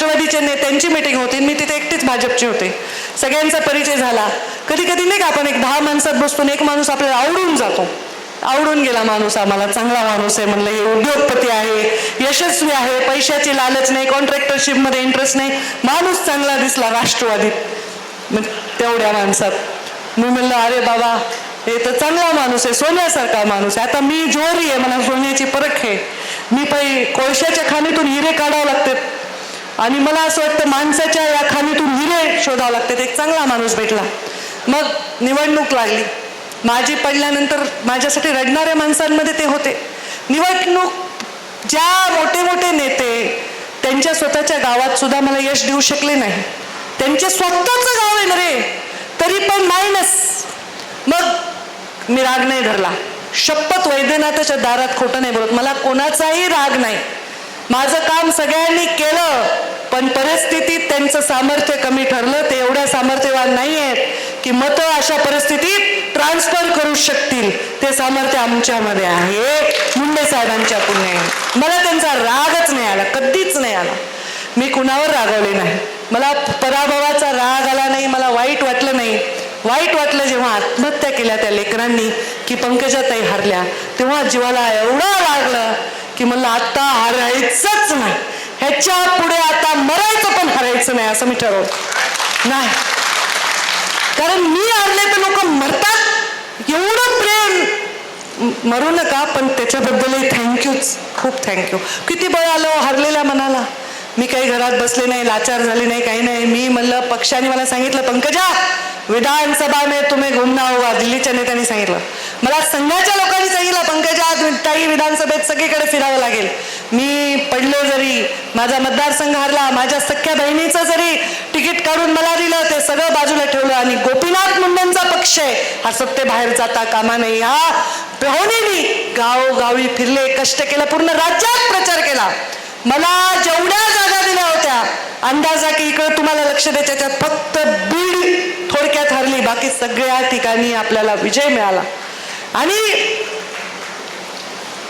राष्ट्रवादीचे नेत्यांची मिटिंग होती मी तिथे एकटीच भाजपची होते. सगळ्यांचा परिचय झाला. कधी कधी नाही का आपण एक दहा माणसात बसतो एक माणूस आपल्याला आवडून जातो. आवडून गेला माणूस आम्हाला चांगला माणूस आहे म्हणलं हे उद्योगपती आहे यशस्वी आहे पैशाची लालच नाही कॉन्ट्रॅक्टरशिपमध्ये इंटरेस्ट नाही. माणूस चांगला दिसला राष्ट्रवादीत. मग तेवढ्या माणसात. मी म्हणलं अरे बाबा हे तर चांगला माणूस आहे सोन्यासारखा माणूस आहे. आता मी जोरी आहे मला सोन्याची परख आहे. मी पै कोळशाच्या खाणीतून हिरे काढावं लागते आणि मला असं वाटतं माणसाच्या या खाणीतून हिरे शोधावं लागतात एक चांगला माणूस भेटला. मग निवडणूक लागली. माझी पडल्यानंतर माझ्यासाठी रडणाऱ्या माणसांमध्ये ते होते. निवडणूक ज्या मोठे मोठे नेते त्यांच्या स्वतःच्या गावात सुद्धा मला यश देऊ शकले नाही. त्यांचे स्वतःचं गाव आहे ना रे तरी पण मायनस मग मी राग नाही धरला. शपथ वैद्यनाथाच्या दारात खोटं नाही बोलत. मला कोणाचाही राग नाही. माझं काम सगळ्यांनी केलं. पण परिस्थितीत त्यांचं सामर्थ्य कमी ठरलं ते एवढ्या सामर्थ्यवान नाही आहेत की मतं अशा परिस्थितीत ट्रान्सफर करू शकतील. ते सामर्थ्य आमच्यामध्ये आहे. मुंडे साहेबांच्या पुण्याने मला त्यांचा रागच नाही आला कधीच नाही आला. मी कुणावर रागवले नाही. मला पराभवाचा राग आला नाही मला वाईट वाटलं नाही. वाईट वाटलं जेव्हा आत्महत्या केल्या त्या लेकरांनी की पंकजाताई हारल्या तेव्हा जीवाला एवढं लागलं की मला आत्ता हरायचंच नाही. ह्याच्या पुढे आता मरायचं पण हरायचं नाही असं मी ठरवलं. नाही. कारण मी हरले तर लोक मरतात. एवढं प्रेम. मरू नका पण त्याच्याबद्दलही थँक्यूच खूप थँक्यू किती बळ आलं हो हरलेल्या मनाला. मी काही घरात बसले नाही लाचार झाले नाही काही नाही. मी म्हणलं पक्षाने मला सांगितलं पंकजा विधानसभा में तुम्ही घुमना होगा दिल्लीच्या नेत्याने सांगितलं. मला संघाच्या लोकांनी सांगितलं पंकजा ताई विधानसभेत सगळीकडे फिरावं लागेल. मी पडलो जरी माझा मतदारसंघ हरला माझ्या सख्या बहिणीचं जरी तिकीट काढून मला दिलं ते सगळं बाजूला ठेवलं आणि गोपीनाथ मुंडेंचा पक्ष आहे. हा सत्य बाहेर जाता कामा नाही हा. पाहुणेनी गावोगावी फिरले कष्ट केलं पूर्ण राज्यात प्रचार केला. मला जेवढ्या जागा दिल्या होत्या अंदाजा की इकडे तुम्हाला लक्ष द्यायच्या फक्त बीड थोडक्यात हरली बाकी सगळ्या ठिकाणी आपल्याला विजय मिळाला. आणि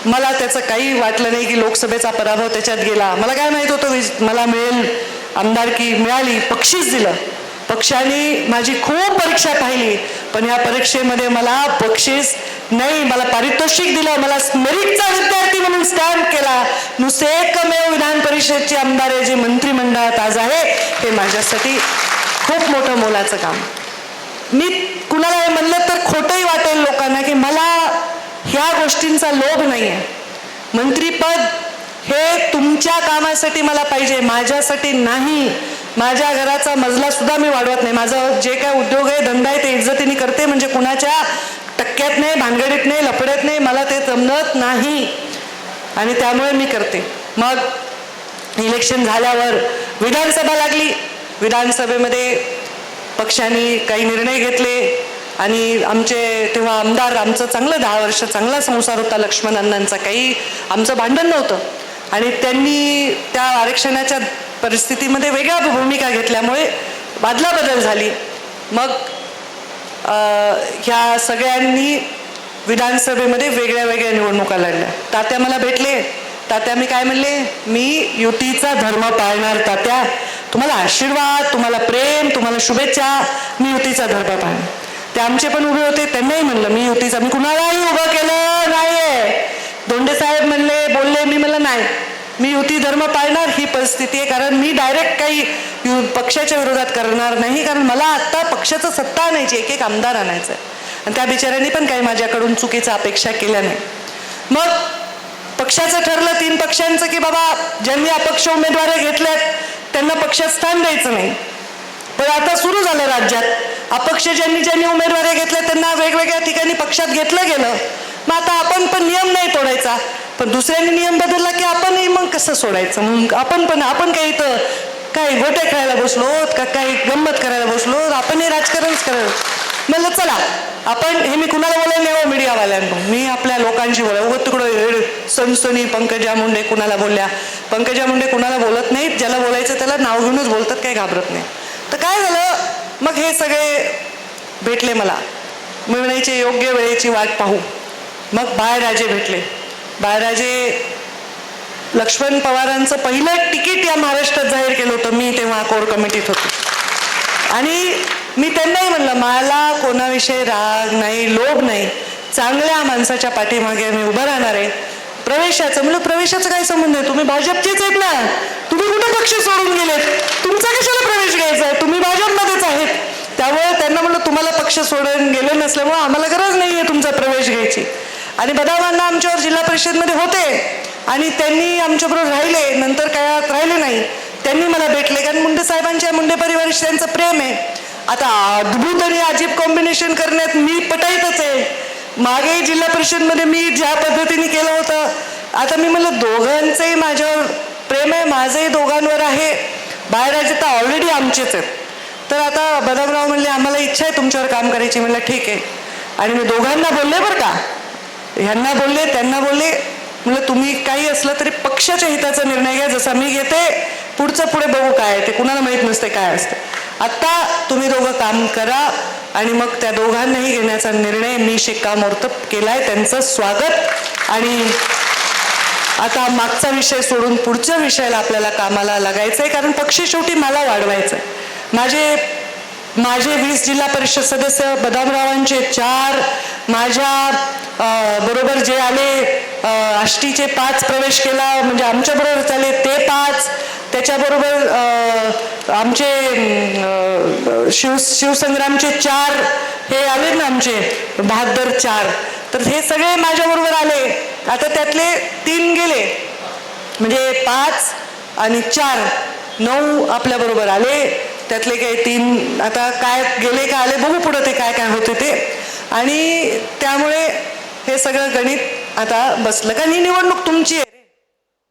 मला त्याचं काही वाटलं नाही की लोकसभेचा पराभव त्याच्यात गेला. मला काय माहीत होतं मला मिळेल आमदारकी मिळाली पक्षीच दिलं. पक्षाने माझी खूप परीक्षा पाहिली पण या परीक्षेमध्ये मला बक्षीस नाही मला पारितोषिक दिलं मला मेरिटचा विद्यार्थी म्हणून स्टॅम्प केला. नुसते एकमेव विधान परिषदचे आमदार आहे जे मंत्रिमंडळात आज आहे हे माझ्यासाठी खूप मोठं मोलाचं काम. मी कुणाला हे म्हणलं तर खोटंही वाटत गोष्टींचा लोभ नाही आहे मंत्रीपद हे तुमच्या कामासाठी मला पाहिजे माझ्यासाठी नाही. माझ्या घराचा मजला सुद्धा मी वाढवत नाही. माझं जे काय उद्योग आहे धंदा आहे ते इज्जतीने करते म्हणजे कुणाच्या टक्क्यात नाही भानगडीत नाही लपड्यात नाही मला ते जमत नाही. आणि त्यामुळे मी करते. मग इलेक्शन झाल्यावर विधानसभा लागली. विधानसभेमध्ये पक्षांनी काही निर्णय घेतले. आणि आमचे तेव्हा आमदार आमचं चांगलं दहा वर्ष चांगला संसार होता लक्ष्मण अण्णांचा काही आमचं भांडण नव्हतं. आणि त्यांनी त्या आरक्षणाच्या परिस्थितीमध्ये वेगळ्या भूमिका घेतल्यामुळे बादला बदल झाली. मग ह्या सगळ्यांनी विधानसभेमध्ये वेगळ्या वेगळ्या निवडणुका लढल्या. तात्या मला भेटले. तात्या मी काय म्हणले? मी युतीचा धर्म पाळणार तात्या. तुम्हाला आशीर्वाद तुम्हाला प्रेम तुम्हाला शुभेच्छा. मी युतीचा धर्म पाळणार. ते आमचे पण उभे होते त्यांनाही म्हणलं मी युतीचा मी कुणालाही उभं केलं नाहीये. दोंडे साहेब म्हणले बोलले मी म्हणलं नाही मी युती धर्म पाळणार ही परिस्थिती आहे कारण मी डायरेक्ट काही यु- पक्षाच्या विरोधात करणार नाही कारण मला आत्ता पक्षाचं सत्ता आणायची एक एक आमदार आणायचं आहे. आणि त्या बिचाऱ्यांनी पण काही माझ्याकडून चुकीचा अपेक्षा केल्या नाही. मग पक्षाचं ठरलं तीन पक्षांचं की बाबा ज्यांनी अपक्ष उमेदवार घेतल्यात त्यांना पक्षात स्थान द्यायचं नाही. पण आता सुरू झालं राज्यात. अपक्ष ज्यांनी ज्यांनी उमेदवारी घेतल्या त्यांना वेगवेगळ्या ठिकाणी पक्षात घेतलं गेलं. मग आता आपण पण नियम नाही तोडायचा. पण दुसऱ्यांनी नियम बदलला की आपणही मग कसं सोडायचं? मग आपण पण आपण काही इथं काही गोटे खेळायला बसलो का काही गंमत करायला बसलो आपणही राजकारणच करायला म्हणलं चला आपण हे मी कुणाला बोलायला नाही हो मीडियावाल्यांना. मी आपल्या लोकांशी बोला उगत तिकडं सनसनी पंकजा मुंडे कुणाला बोलल्या? पंकजा मुंडे कुणाला बोलत नाहीत? ज्याला बोलायचं त्याला नाव घेऊनच बोलतात काही घाबरत नाही. तर काय झालं? मग हे सगळे भेटले मला. मिळण्याची योग्य वेळेची वाट पाहू. मग बाळराजे भेटले. बाळराजे लक्ष्मण पवारांचं पहिलं तिकीट या महाराष्ट्रात जाहीर केलं होतं. मी तेव्हा कोर कमिटीत होते. आणि मी त्यांनाही म्हणलं मला कोणाविषयी राग नाही लोभ नाही. चांगल्या माणसाच्या पाठीमागे मी उभं राहणार आहे. प्रवेशाचं म्हणलं प्रवेशाचं काय संबंध आहे तुम्ही भाजपचेच आहेत ना. तुम्ही कुठे पक्ष सोडून गेलेत? तुमचा कशाला प्रवेश घ्यायचा आहे? तुम्ही भाजप आहेत त्यामुळे त्यांना म्हणलं तुम्हाला पक्ष सोडून गेले नसल्यामुळे आम्हाला गरज नाही आहे तुमचा प्रवेश घ्यायची. आणि बदामांना आमच्यावर जिल्हा परिषदमध्ये होते. आणि त्यांनी आमच्याबरोबर राहिले नंतर काळात राहिले नाही. त्यांनी मला भेटले. कारण मुंडे साहेबांच्या मुंडे परिवाराशी त्यांचं प्रेम आहे. आता अद्भुत आणि अजीब कॉम्बिनेशन करण्यात मी पटायतच आहे. मागे जिल्हा परिषदमध्ये मी ज्या पद्धतीने केलं होतं आता मी म्हणलं दोघांचंही माझ्यावर प्रेम आहे माझंही दोघांवर आहे. बाहेरचे तर ऑलरेडी आमचेच आहेत. तर आता बदामराव म्हणले आम्हाला इच्छा आहे तुमच्यावर काम करायची. म्हणलं ठीक आहे. आणि मी दोघांना बोलले बरं का. ह्यांना बोलले त्यांना बोलले. म्हणलं तुम्ही काही असलं तरी पक्षाच्या हिताचा निर्णय घ्या. जसा मी घेते पुढचं पुढे बघू काय ते कुणाला माहीत नसते काय असतं. आत्ता तुम्ही दोघं काम करा आणि मग त्या दोघांनाही घेण्याचा निर्णय मी शिक्कामोर्तब केला आहे त्यांचं स्वागत. आणि आता मागचा विषय सोडून पुढच्या विषयाला आपल्याला कामाला लागायचं आहे कारण पक्षी शेवटी मला वाढवायचं आहे माझे माझे वीस जिल्हा परिषद सदस्य बदामरावांचे चार माझ्या बरोबर जे आले आष्टीचे पाच प्रवेश केला म्हणजे आमच्याबरोबर झाले ते पाच. त्याच्याबरोबर आमचे शिव शिवसंग्रामचे चार हे आले ना आमचे बहादर चार. तर हे सगळे माझ्याबरोबर आले. आता त्यातले तीन गेले. म्हणजे पाच आणि चार नऊ आपल्याबरोबर आले. त्यातले काही तीन आता काय गेले का आले बघू पुढं ते काय काय होते ते. आणि त्यामुळे हे सगळं गणित आता बसलं. कारण ही निवडणूक तुमची आहे रे.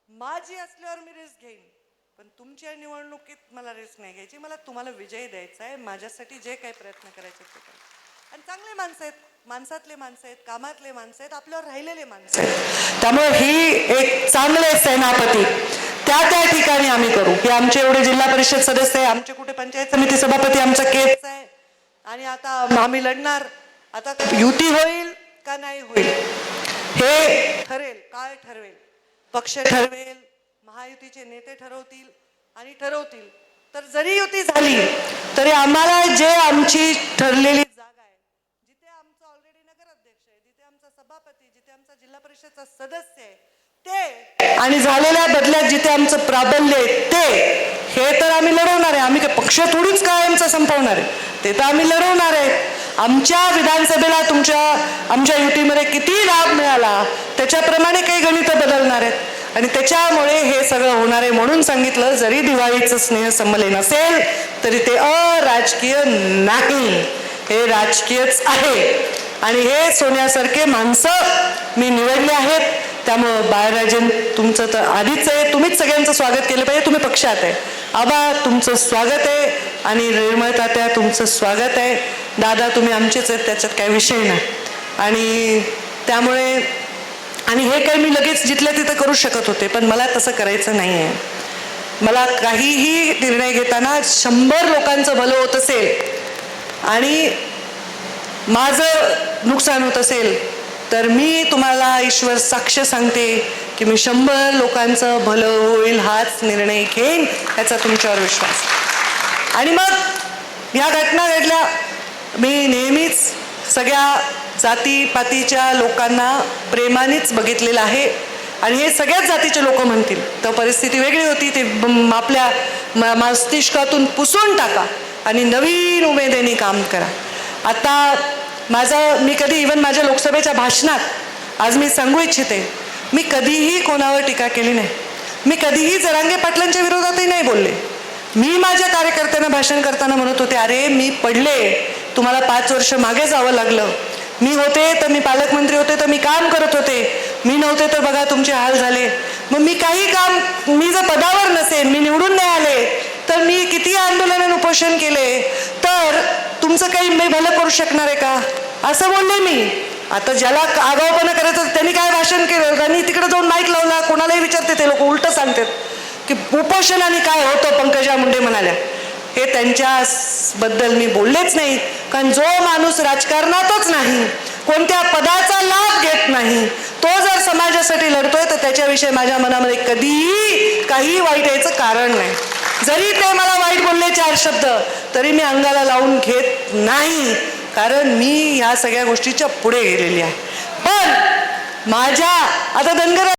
माझी असल्यावर मी रिस्क घेईन. पण तुमच्या निवडणुकीत मला रिस्क नाही घ्यायची. मला तुम्हाला विजय द्यायचा आहे. माझ्यासाठी जे काही प्रयत्न करायचे ते करा. आणि चांगले माणसं आहेत. माणसातले माणसं आहेत कामातले माणसं आहेत आपल्यावर राहिलेले माणसं आहेत. त्यामुळे ही एक चांगले सेनापती. त्या त्या ठिकाणी आम्ही करू. की आमचे एवढे जिल्हा परिषद सदस्य आहे. आमचे कुठे पंचायत समिती सभापती आमचा केस आहे. आणि आता आम्ही लढणार. आता युती होईल का नाही होईल? हे ठरेल. काय ठरवेल? पक्ष ठरवेल. महायुतीचे नेते ठरवतील आणि ठरवतील. तर जरी युती झाली तरी आम्हाला जे आमची ठरलेली जागा आहे जिथे आमचा ऑलरेडी नगराध्यक्ष आहे जिथे आमचा सभापती जिथे आमचा जिल्हा परिषदचा सदस्य आहे ते. आणि झालेल्या बदल्यात जिथे आमचं प्राबल्य आहे ते. हे तर आम्ही लढवणार आहे. आम्ही काय पक्ष थोडीच कायमचा संपवणार आहे. ते तर आम्ही लढवणार आहे. आमच्या विधानसभेला तुमच्या आमच्या युतीमध्ये किती लाभ मिळाला त्याच्याप्रमाणे काही गणित बदलणार आहेत. आणि त्याच्यामुळे हे सगळं होणार आहे म्हणून सांगितलं जरी दिवाळीचं स्नेह संमेलन असेल तरी ते अराजकीय नाही. हे राजकीयच आहे. आणि हे सोन्यासारखे माणसं मी निवडले आहेत. त्यामुळं बाळराजन तुमचं तर आधीच आहे. तुम्हीच सगळ्यांचं स्वागत केलं पाहिजे. तुम्ही पक्षात आहे. आबा तुमचं स्वागत आहे. आणि रेळमळ तात्या तुमचं स्वागत आहे. दादा तुम्ही आमचेच आहेत. त्याच्यात काही विषय नाही. आणि त्यामुळे आणि हे काही मी लगेच जिथल्या तिथं करू शकत होते पण मला तसं करायचं नाही आहे मला काहीही निर्णय घेताना शंभर लोकांचं भलं होत असेल आणि माझं नुकसान होत असेल तर मी तुम्हाला ईश्वर साक्ष सांगते की मी शंभर लोकांचं भलं होईल हाच निर्णय घेईन याचा तुमच्यावर विश्वास. आणि मग या घटना घडल्या. मी नेहमीच सगळ्या जातीपातीच्या लोकांना प्रेमानेच बघितलेलं आहे. आणि हे सगळ्याच जातीचे लोक म्हणतील. तर परिस्थिती वेगळी होती. ते आपल्या म- मस्तिष्कातून पुसून टाका आणि नवीन उमेदेने काम करा. आता माझं मी कधी इवन माझ्या लोकसभेच्या भाषणात आज मी सांगू इच्छिते मी कधीही कोणावर टीका केली नाही. मी कधीही जरांगे पाटलांच्या विरोधातही नाही बोलले. मी माझ्या कार्यकर्त्यांना भाषण करताना म्हणत होते अरे मी पडले. तुम्हाला पाच वर्ष मागे जावं लागलं. मी होते तर मी पालकमंत्री होते तर मी काम करत होते. मी नव्हते तर बघा तुमचे हाल झाले. मग मी काही काम मी जर पदावर नसेन मी निवडून नाही आले तर मी किती आंदोलन उपोषण केले? तुमचं काही मी भलं करू शकणार आहे का? असं बोलले मी. आता ज्याला आगाऊपणा करायचं त्यांनी काय भाषण केलं? त्यांनी तिकडे जाऊन माईक लावला कोणालाही विचारते ते लोक उलट सांगतात. की उपोषणाने काय होतं पंकजा मुंडे म्हणाल्या. हे त्यांच्याबद्दल मी बोललेच नाही. कारण जो माणूस राजकारणातच नाही कोणत्या पदाचा लाभ घेत नाही तो तो जर समाजासाठी लढतोय तर त्याच्याविषयी माझ्या मनामध्ये कधीही काही वाईट यायचं कारण नाही. जरी ते मला वाईट बोलले चार शब्द तरी मी अंगाला लावून घेत नाही कारण मी ह्या सगळ्या गोष्टीच्या पुढे गेलेली आहे. पण माझ्या आता धनगर